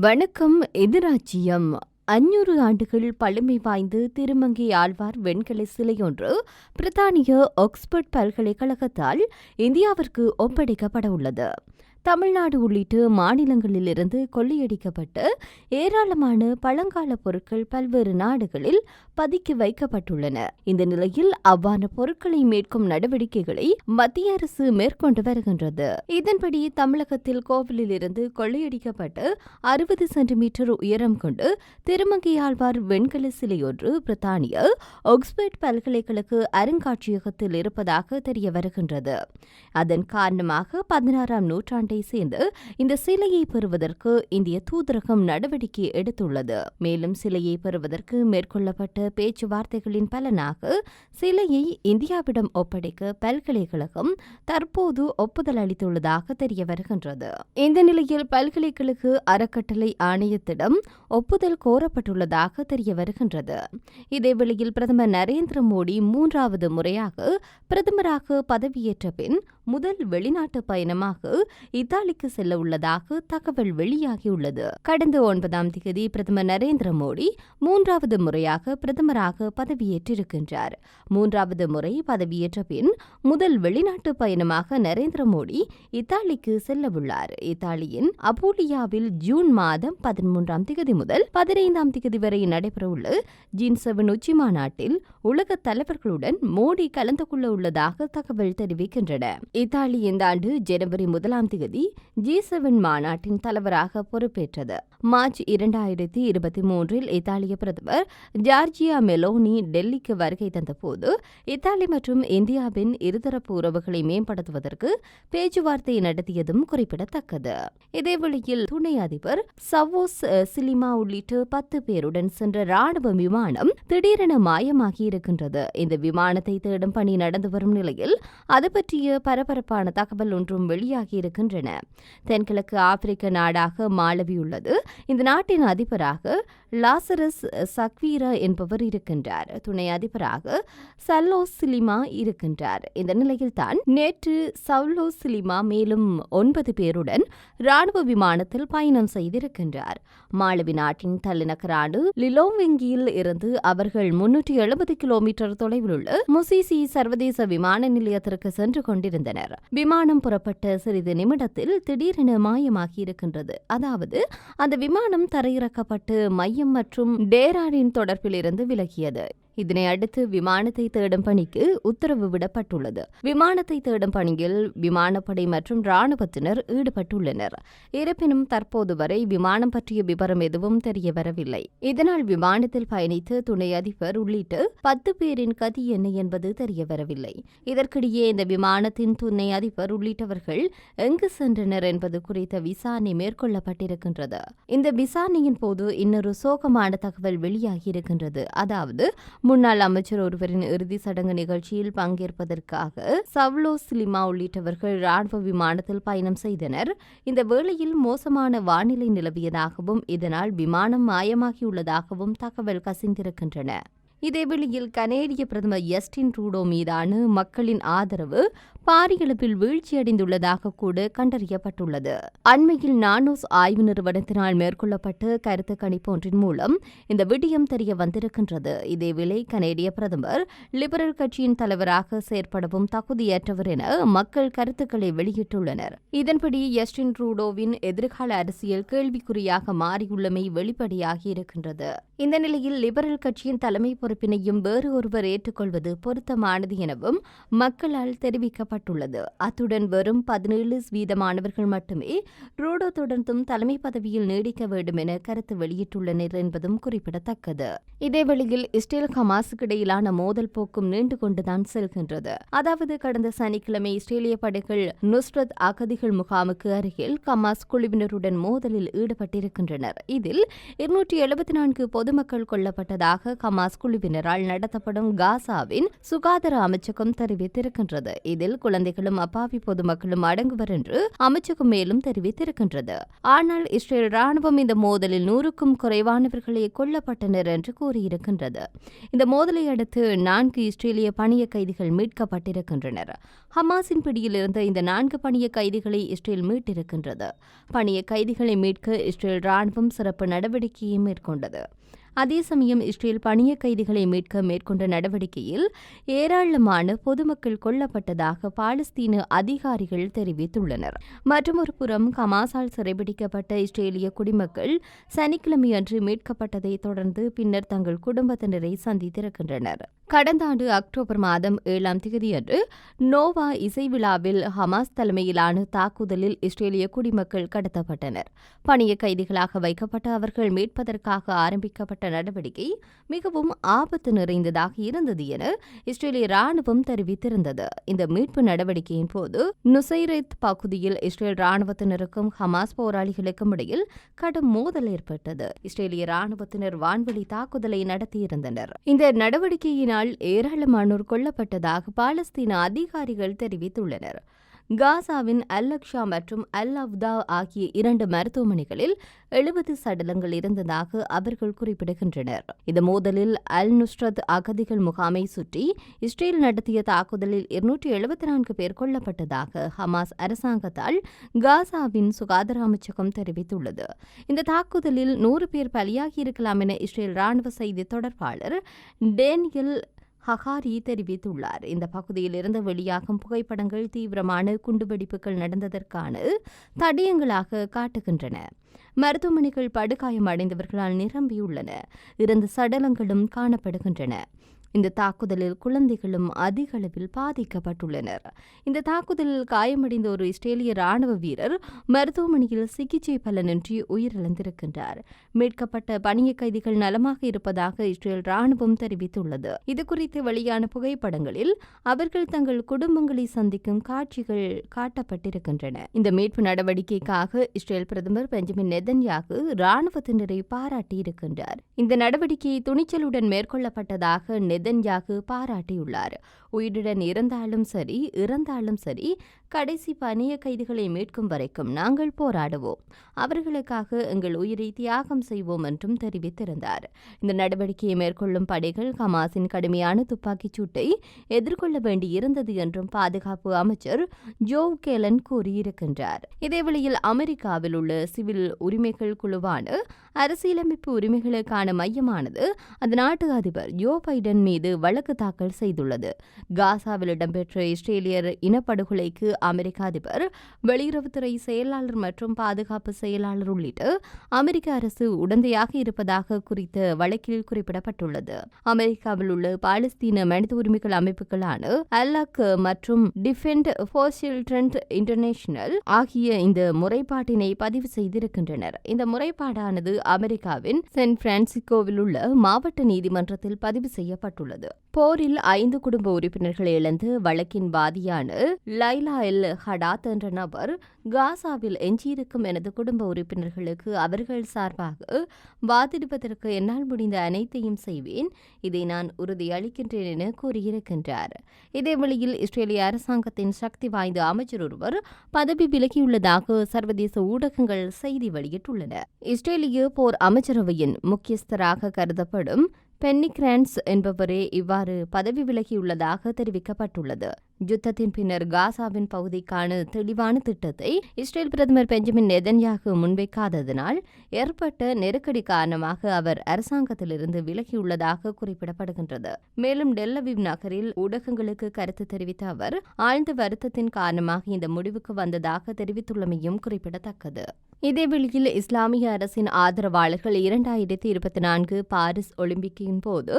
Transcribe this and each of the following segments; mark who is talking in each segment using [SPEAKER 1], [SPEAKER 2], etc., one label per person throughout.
[SPEAKER 1] வணக்கம் எதிராச்சியம். அஞ்சூறு ஆண்டுகள் பழமை வாய்ந்த திருமங்கை ஆழ்வார் வெண்கல சிலையொன்று பிரித்தானிய ஆக்ஸ்போர்ட் பல்கலைக்கழகத்தால் இந்தியாவிற்கு ஒப்படைக்கப்பட உள்ளது. தமிழ்நாடு உள்ளிட்ட மாநிலங்களிலிருந்து கொள்ளையடிக்கப்பட்டு ஏராளமான பழங்கால பொருட்கள் பல்வேறு நாடுகளில் பதுக்கி வைக்கப்பட்டுள்ளன. இந்த நிலையில் அவ்வாறு பொருட்களை மீட்கும் நடவடிக்கைகளை மத்திய அரசு மேற்கொண்டு வருகின்றது. இதன்படி தமிழகத்தில் கோவிலில் இருந்து கொள்ளையடிக்கப்பட்டு அறுபது சென்டிமீட்டர் உயரம் கொண்டு திருமங்கையாழ்வார் வெண்கல சிலையொன்று பிரித்தானிய ஆக்ஸ்போர்ட் பல்கலைக்கழக அருங்காட்சியகத்தில் இருப்பதாக தெரிய வருகின்றது. அதன் காரணமாக பதினாறாம் நூற்றாண்டு சேர்ந்து இந்த சிலையை பெறுவதற்கு இந்திய தூதரகம் நடவடிக்கை எடுத்துள்ளது. மேலும் சிலையை பெறுவதற்கு மேற்கொள்ளப்பட்ட பேச்சுவார்த்தைகளின் பலனாக சிலையை இந்தியாவிடம் ஒப்படைக்க பல்கலைக்கழகம் தற்போது ஒப்புதல் அளித்துள்ளதாக தெரிய வருகின்றது. இந்த நிலையில் பல்கலைக்கழக அறக்கட்டளை ஆணையத்திடம் ஒப்புதல் கோரப்பட்டுள்ளதாக தெரிய வருகின்றது. இதேவேளையில் பிரதமர் நரேந்திர மோடி மூன்றாவது முறையாக பிரதமராக பதவியேற்ற பின் முதல் வெளிநாட்டு பயணமாக இத்தாலிக்கு செல்ல உள்ளதாக தகவல் வெளியாகியுள்ளது. கடந்த ஒன்பதாம் தேதி பிரதமர் நரேந்திர மோடி மூன்றாவது முறையாக பிரதமராக பதவியேற்றிருக்கின்றார். மூன்றாவது முறை பதவியேற்ற பின் முதல் வெளிநாட்டு பயணமாக நரேந்திர மோடி இத்தாலிக்கு செல்லவுள்ளார். இத்தாலியின் அபோலியாவில் ஜூன் மாதம் பதிமூன்றாம் தேதி முதல் பதினைந்தாம் தேதி வரை நடைபெறவுள்ள ஜீன் செவன் உச்சி மாநாட்டில் உலக தலைவர்களுடன் மோடி கலந்து கொள்ள உள்ளதாக தகவல் தெரிவிக்கின்றன. இத்தாலி இந்த ஆண்டு ஜனவரி முதலாம் தேதி ஜி செவன் மாநாட்டின் தலைவராக பொறுப்பேற்றது. மார்ச் இரண்டாயிரத்தி இருபத்தி மூன்றில் இத்தாலிய பிரதமர் ஜார்ஜியா மெலோனி டெல்லிக்கு வருகை தந்தபோது இத்தாலி மற்றும் இந்தியாவின் இருதரப்பு உறவுகளை மேம்படுத்துவதற்கு பேச்சுவார்த்தை நடத்தியதும் குறிப்பிடத்தக்கது. இதேவேளையில் துணை அதிபர் சவோஸ் சிலிமா உள்ளிட்ட பத்து பேருடன் சென்ற ராணுவ விமானம் திடீரென மாயமாகி இருக்கின்றது. இந்த விமானத்தை தேடும் பணி நடந்து வரும் நிலையில் அது பற்றிய பரபரப்பான தகவல் ஒன்றும் வெளியாகி இருக்கின்றன. தென்கிழக்கு ஆப்பிரிக்க நாடாக மாலவி உள்ளது இந்த நாட்டின் அதிபராக லாசரஸ் சக்வீரா என்பவர் இருக்கின்றார். துணை அதிபராக சல்லோ சிலிமா இருக்கின்றார். இந்த நிலையில்தான் நேற்று சவ்லோ சிலிமா மேலும் ஒன்பது பேருடன் ராணுவ விமானத்தில் பயணம் செய்திருக்கின்றார். மாலவி நாட்டின் தலைநகரான லிலோவிங்கியில் இருந்து அவர்கள் முன்னூற்றி எழுபது கிலோமீட்டர் தொலைவில் உள்ள முசிசி சர்வதேச விமான நிலையத்திற்கு சென்று கொண்டிருந்தனர். விமானம் புறப்பட்ட சிறிது நிமிடத்தில் திடீரென மாயமாகி இருக்கின்றது. அதாவது அந்த விமானம் தரையிறக்கப்பட்டு மைய மற்றும் டேராடின் தொடர்பிலிருந்து விலகியது. இதனை அடுத்து விமானத்தை தேடும் பணிக்கு உத்தரவு விடப்பட்டுள்ளது. விமானத்தை தேடும் பணியில் விமானப்படை மற்றும் ராணுவத்தினர் ஈடுபட்டுள்ளனர். இருப்பினும் தற்போது வரை விமானம் பற்றிய விவரம் எதுவும் தெரியவரவில்லை இதனால் விமானத்தில் பயணித்த துணை அதிபர் உள்ளிட்ட பத்து பேரின் கதி என்ன என்பது தெரியவரவில்லை இதற்கிடையே இந்த விமானத்தின் துணை அதிபர் உள்ளிட்டவர்கள் எங்கு சென்றனர் என்பது குறித்த விசாரணை மேற்கொள்ளப்பட்டிருக்கின்றது. இந்த விசாரணையின் போது இன்னொரு சோகமான தகவல் வெளியாகியிருக்கின்றது. அதாவது முன்னாள் அமைச்சர் ஒருவரின் இறுதி சடங்கு நிகழ்ச்சியில் பங்கேற்பதற்காக சவ்லோ சிலிமா உள்ளிட்டவர்கள் ராணுவ விமானத்தில் பயணம் செய்தனர். இந்த வேளையில் மோசமான வானிலை நிலவியதாகவும் இதனால் விமானம் மாயமாகியுள்ளதாகவும் தகவல் கசிந்திருக்கின்றன. இதேவேளையில் கனேடிய பிரதமர் எஸ்டின் ட்ரூடோ மீதான மக்களின் ஆதரவு பாரியளவில் வீழ்ச்சியடைந்துள்ளதாக கூட கண்டறியப்பட்டுள்ளது. அண்மையில் நானோஸ் ஆய்வு நிறுவனத்தினால் மேற்கொள்ளப்பட்ட கருத்து கணிப்பு ஒன்றின் மூலம் இந்த விடயம் தெரிய வந்திருக்கின்றது. இதேவேளை கனேடிய பிரதமர் லிபரல் கட்சியின் தலைவராக செயற்படவும் தகுதியற்றவர் என மக்கள் கருத்துக்களை வெளியிட்டுள்ளனர். இதன்படி எஸ்டின் ரூடோவின் எதிர்கால அரசியல் கேள்விக்குறியாக மாறியுள்ளமை வெளிப்படையாகி இருக்கின்றது. இந்த நிலையில் லிபரல் கட்சியின் தலைமை பொறுப்பினையும் வேறு ஒருவர் ஏற்றுக்கொள்வது பொருத்தமானது எனவும் மக்களால் தெரிவிக்கப்பட்டுள்ளது அத்துடன் வெறும் பதினேழு வீதமானவர்கள் மட்டுமே ரூடோ தொடர்ந்தும் தலைமை பதவியில் நீடிக்க வேண்டும் என கருத்து வெளியிட்டுள்ளனர் என்பதும் குறிப்பிடத்தக்கது. இதேவேளையில் இஸ்ரேல் ஹமாஸுக்கு இடையிலான மோதல் போக்கும் நீண்டு கொண்டுதான் செல்கின்றது. அதாவது கடந்த சனிக்கிழமை இஸ்ரேலிய படைகள் நுஸ்ரத் அகதிகள் முகாமுக்கு அருகில் ஹமாஸ் குழுவினருடன் மோதலில் ஈடுபட்டிருக்கின்றனர். இதில் இருநூற்றி எழுபத்தி நான்கு பொதுமக்கள் கொல்லப்பட்டதாக ஹமாஸ் குழுவினரால் நடத்தப்படும் காசாவின் சுகாதார அமைச்சகம் தெரிவித்திருக்கின்றது. இதில் குழந்தைகளும் அப்பாவி பொதுமக்களும் அடங்குவர் என்று அமைச்சகம் மேலும் தெரிவித்திருக்கின்றது. ஆனால் இஸ்ரேல் ராணுவம் இந்த மோதலில் நூறுக்கும் குறைவானவர்களே கொல்லப்பட்டனர் என்று கூறியிருக்கின்றது. இந்த மோதலை அடுத்து நான்கு இஸ்ரேலிய பணிய கைதிகள் மீட்கப்பட்டிருக்கின்றனர். ஹமாஸின் பிடியில் இருந்த இந்த நான்கு பணிய கைதிகளை இஸ்ரேல் மீட்டிருக்கின்றது. பணிய கைதிகளை மீட்க இஸ்ரேல் ராணுவம் சிறப்பு நடவடிக்கையை மேற்கொண்டது. அதே சமயம் இஸ்ரேல் பணிய கைதிகளை மீட்க மேற்கொண்ட நடவடிக்கையில் ஏராளமான பொதுமக்கள் கொல்லப்பட்டதாக பாலஸ்தீன அதிகாரிகள் தெரிவித்துள்ளனர். மற்றொரு புறம் கமாசால் சிறைபிடிக்கப்பட்ட இஸ்ரேலிய குடிமக்கள் சனிக்கிழமையன்று மீட்கப்பட்டதைத் மீட்கப்பட்டதை தொடர்ந்து பின்னர் தங்கள் குடும்பத்தினரை சந்தித்திருக்கின்றனர். கடந்த ஆண்டு அக்டோபர் மாதம் ஏழாம் தேதியன்று நோவா இசை விழாவில் ஹமாஸ் தலைமையிலான தாக்குதலில் இஸ்ரேலிய குடிமக்கள் கடத்தப்பட்டனர். பணிய கைதிகளாக வைக்கப்பட்ட அவர்கள் மீட்பதற்காக ஆரம்பிக்கப்பட்ட நடவடிக்கை மிகவும் ஆபத்து நிறைந்ததாக இருந்தது என இஸ்ரேலிய ராணுவம் தெரிவித்திருந்தது. இந்த மீட்பு நடவடிக்கையின் போது நுசைரத் பகுதியில் இஸ்ரேல் ராணுவத்தினருக்கும் ஹமாஸ் போராளிகளுக்கும் இடையில் கடும் மோதல் ஏற்பட்டது. இஸ்ரேலிய ராணுவத்தினர் வான்வெளி தாக்குதலை நடத்தியிருந்தனர். இந்த நடவடிக்கையினால் ஏராளமானோர் கொல்லப்பட்டதாக பாலஸ்தீன அதிகாரிகள் தெரிவித்துள்ளனர். காசாவின் அல் அக்ஷா மற்றும் அல் அவ்தா ஆகிய இரண்டு மருத்துவமனைகளில் எழுபது சடலங்கள் இருந்ததாக அவர்கள் குறிப்பிடுகின்றனர். இந்த மோதலில் அல் நுஸ்ரத் அகதிகள் முகாமை சுற்றி இஸ்ரேல் நடத்திய தாக்குதலில் இருநூற்றி எழுபத்தி நான்கு பேர் கொல்லப்பட்டதாக ஹமாஸ் அரசாங்கத்தால் காசாவின் சுகாதார அமைச்சகம் தெரிவித்துள்ளது. இந்த தாக்குதலில் நூறு பேர் பலியாகியிருக்கலாம் என இஸ்ரேல் ராணுவ செய்தி தொடர்பாளர் டேனியல் ஹகாரி தெரிவித்துள்ளார். இந்த பகுதியிலிருந்து வெளியாகும் புகைப்படங்கள் தீவிரமான குண்டுவெடிப்புகள் நடந்ததற்கான தடயங்களாக காட்டுகின்றன. மருத்துவமனைகள் படுகாயம் அடைந்தவர்களால் நிரம்பியுள்ளன. இரண்டு சடலங்களும் காணப்படுகின்றன. இந்த தாக்குதலில் குழந்தைகளும் அதிக அளவில் பாதிக்கப்பட்டுள்ளனர். இந்த தாக்குதலில் காயமடைந்த ஒரு இஸ்ரேலிய ராணுவ வீரர் மருத்துவமனையில் சிகிச்சை பலனின்றி உயிரிழந்திருக்கின்றார். மீட்கப்பட்ட பணிய கைதிகள் நலமாக இருப்பதாக இஸ்ரேல் ராணுவம் தெரிவித்துள்ளது. இதுகுறித்து வெளியான புகைப்படங்களில் அவர்கள் தங்கள் குடும்பங்களை சந்திக்கும் காட்சிகள் காட்டப்பட்டிருக்கின்றன. இந்த மீட்பு நடவடிக்கைக்காக இஸ்ரேல் பிரதமர் பெஞ்சமின் நெதன்யாகு ராணுவத்தினரை பாராட்டியிருக்கின்றார். இந்த நடவடிக்கை துணிச்சலுடன் மேற்கொள்ளப்பட்டதாக நெதன்யாகு பாராட்டியுள்ளார். உயிருடன் இருந்தாலும் சரி இறந்தாலும் சரி கடைசி பணிய கைதிகளை மீட்கும் வரைக்கும் நாங்கள் போராடுவோம். அவர்களுக்காக எங்கள் உயிரை தியாகம் செய்வோம் என்றும் தெரிவித்திருந்தார். இந்த நடவடிக்கையை மேற்கொள்ளும் படைகள் ஹமாஸின் கடுமையான துப்பாக்கிச் சூட்டை எதிர்கொள்ள வேண்டியிருந்தது என்றும் பாதுகாப்பு அமைச்சர் ஜோவ் கேலன் கூறியிருக்கின்றார். இதேவேளையில் அமெரிக்காவில் உள்ள சிவில் உரிமைகள் குழுவான அரசியலமைப்பு உரிமைகளுக்கான மையமானது அந்த நாட்டு அதிபர் ஜோ பைடன் மீது வழக்கு தாக்கல் செய்துள்ளது. காசாவில் இடம்பெற்ற இஸ்ரேலியர் இனப்படுகொலைக்கு அமெரிக்க அதிபர் வெளியுறவுத்துறை செயலாளர் மற்றும் பாதுகாப்பு செயலாளர் உள்ளிட்ட அமெரிக்க அரசு உடந்தையாக இருப்பதாக குறித்த வழக்கில் குறிப்பிடப்பட்டுள்ளது. அமெரிக்காவில் உள்ள பாலஸ்தீன மனித உரிமைகள் அமைப்புகளான அல்லாக் மற்றும் டிஃபெண்ட் ஃபோர் சில்ட்ரன் இன்டர்நேஷனல் ஆகிய இந்த முறைப்பாட்டினை பதிவு செய்திருக்கின்றனர். இந்த முறைப்பாடானது அமெரிக்காவின் சென் பிரான்சிஸ்கோவில் உள்ள மாவட்ட நீதிமன்றத்தில் பதிவு செய்யப்பட்டுள்ளது. போரில் ஐந்து குடும்ப உறுப்பினர்களை இழந்து வழக்கின் வாதியான லைலா எல் ஹடாத் என்ற நபர் காசாவில் எஞ்சியிருக்கும் எனது குடும்ப உறுப்பினர்களுக்கு அவர்கள் சார்பாக வாதிடுவதற்கு என்னால் முடிந்த அனைத்தையும் செய்வேன். இதை நான் உறுதியளிக்கின்றேன் என கூறியிருக்கின்றார். இதேவேளையில் இஸ்ரேலிய அரசாங்கத்தின் சக்தி வாய்ந்த அமைச்சர் ஒருவர் பதவி விலகியுள்ளதாக சர்வதேச ஊடகங்கள் செய்தி வெளியிட்டுள்ளன. இஸ்ரேலிய போர் அமைச்சரவையின் முக்கியஸ்தராக கருதப்படும் பென்னி கிரான்ஸ் என்பவரே இவ்வாறு பதவி விலகியுள்ளதாக தெரிவிக்கப்பட்டுள்ளது. யுத்தத்தின் பின்னர் காசாவின் பகுதிக்கான தெளிவான திட்டத்தை இஸ்ரேல் பிரதமர் பெஞ்சமின் நெதன்யாகு முன்வைக்காததினால் ஏற்பட்ட நெருக்கடி காரணமாக அவர் அரசாங்கத்திலிருந்து விலகியுள்ளதாக குறிப்பிடப்படுகின்றது. மேலும் டெல்லவிவ் நகரில் ஊடகங்களுக்கு கருத்து தெரிவித்த அவர் ஆழ்ந்த வருத்தத்தின் காரணமாக இந்த முடிவுக்கு வந்ததாக தெரிவித்துள்ளமையும் குறிப்பிடத்தக்கது. இதேவேளையில் இஸ்லாமிய அரசின் ஆதரவாளர்கள் இரண்டாயிரத்தி இருபத்தி நான்கு பாரிஸ் ஒலிம்பிக்கின் போது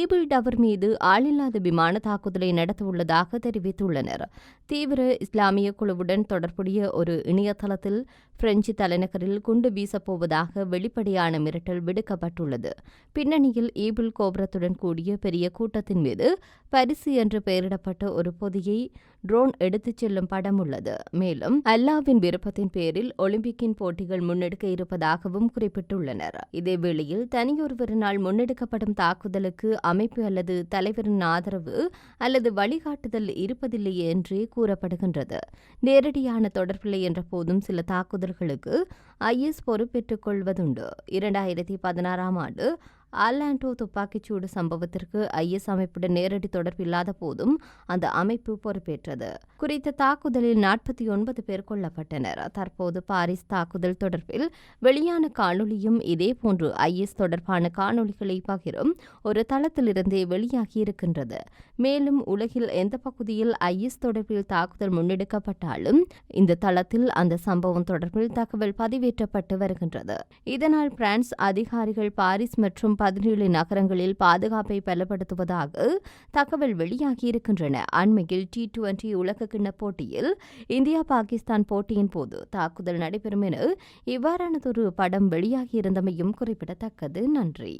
[SPEAKER 1] ஈபிள் டவர் மீது ஆளில்லாத விமான தாக்குதலை நடத்தவுள்ளதாக தெரிவித்தார். தெரிவித்துள்ளனர். தீவிர இஸ்லாமிய குழுவுடன் தொடர்புடைய ஒரு இணையதளத்தில் பிரெஞ்சு தலைநகரில் குண்டு வீசப்போவதாக வெளிப்படையான மிரட்டல் விடுக்கப்பட்டுள்ளது. பின்னணியில் ஈபிள் கோபுரத்துடன் கூடிய பெரிய கூட்டத்தின் மீது பரிசு என்று பெயரிடப்பட்ட ஒரு பொதியை ட்ரோன் எடுத்துச் செல்லும் படம் உள்ளது. மேலும் அல்லாவின் விருப்பத்தின் பேரில் ஒலிம்பிக்கின் போட்டிகள் முன்னெடுக்க இருப்பதாகவும் குறிப்பிட்டுள்ளனர். இதேவேளையில் தனியொருவரினால் முன்னெடுக்கப்படும் தாக்குதலுக்கு அமைப்பு அல்லது தலைவரின் ஆதரவு அல்லது வழிகாட்டுதல் இருப்பதில்லை என்றே கூறப்படுகின்றது. நேரடியான தொடர்பில்லை என்ற போதும் சில தாக்குதல்களுக்கு ஐஎஸ் பொறுப்பேற்றுக் கொள்வதுண்டு. இரண்டாயிரத்தி பதினாறாம் ஆண்டு ஆர்லாண்டோ துப்பாக்கிச்சூடு சம்பவத்திற்கு ஐஎஸ் அமைப்புடன் நேரடி தொடர்பு இல்லாத போதும் அந்த அமைப்பு பொறுப்பேற்றது. குறித்த தாக்குதலில் நாற்பத்தி ஒன்பது பேர் கொல்லப்பட்டனர். தற்போது பாரிஸ் தாக்குதல் தொடர்பில் வெளியான காணொலியும் இதேபோன்று ஐஎஸ் தொடர்பான காணொலிகளை பகிரும் ஒரு தளத்திலிருந்தே வெளியாகி இருக்கின்றது. மேலும் உலகில் எந்த பகுதியில் ஐஎஸ் தொடர்பில் தாக்குதல் முன்னெடுக்கப்பட்டாலும் இந்த தளத்தில் அந்த சம்பவம் தொடர்பில் தகவல் பதிவேற்றப்பட்டு வருகின்றது. இதனால் பிரான்ஸ் அதிகாரிகள் பாரிஸ் மற்றும் பதினேழு நகரங்களில் பாதுகாப்பை பலப்படுத்துவதாக தகவல் வெளியாகியிருக்கின்றன. அண்மையில் டி டுவெண்டி உலகக்கிண்ண போட்டியில் இந்தியா பாகிஸ்தான் போட்டியின் போது தாக்குதல் நடைபெறும் என இவ்வாறானதொரு படம் வெளியாகியிருந்தமையும் குறிப்பிடத்தக்கது. நன்றி.